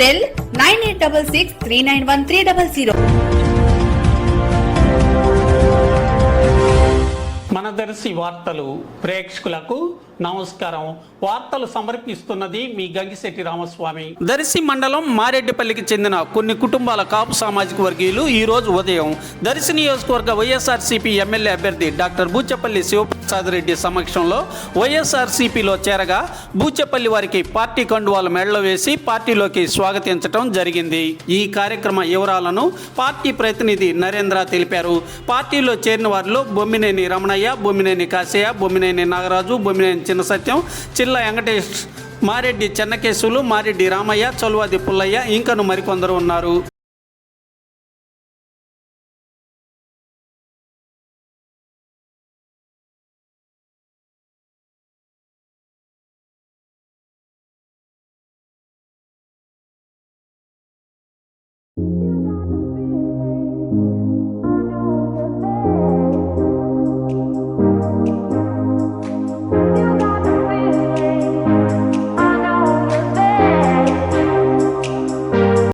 Cell nine eight double six three nine one three double zero మన దర్శి వార్తలు ప్రేక్షకులకు నమస్కారం. వార్తలు సమర్పిస్తున్నది మీ గంగిశెట్టి రామస్వామి. దర్శి మండలం మారెడ్డిపల్లికి చెందిన కొన్ని కుటుంబాల కాపు సామాజిక వర్గీయులు ఈ రోజు ఉదయం దర్శి నియోజకవర్గ వైఎస్ఆర్సీపీ ఎమ్మెల్యే అభ్యర్థి డాక్టర్ బూచపల్లి శివప్రసాద్ రెడ్డి సమక్షంలో వైఎస్ఆర్సీపీలో చేరగా బూచపల్లి వారికి పార్టీ కండువాలు మెడలో వేసి పార్టీలోకి స్వాగతించడం జరిగింది. ఈ కార్యక్రమ వివరాలను పార్టీ ప్రతినిధి నరేంద్ర తెలిపారు. పార్టీలో చేరిన వారిలో బొమ్మినేని రమణయ్య బొమ్మినేని కాశయ్య బొమ్మినేని నాగరాజు బొమ్మినేని చిన్న సత్యం చిల్ల వెంకటేష్ మారెడ్డి చెన్నకేశవులు మారెడ్డి రామయ్య చొల్వాది పుల్లయ్య ఇంకను మరికొందరు ఉన్నారు.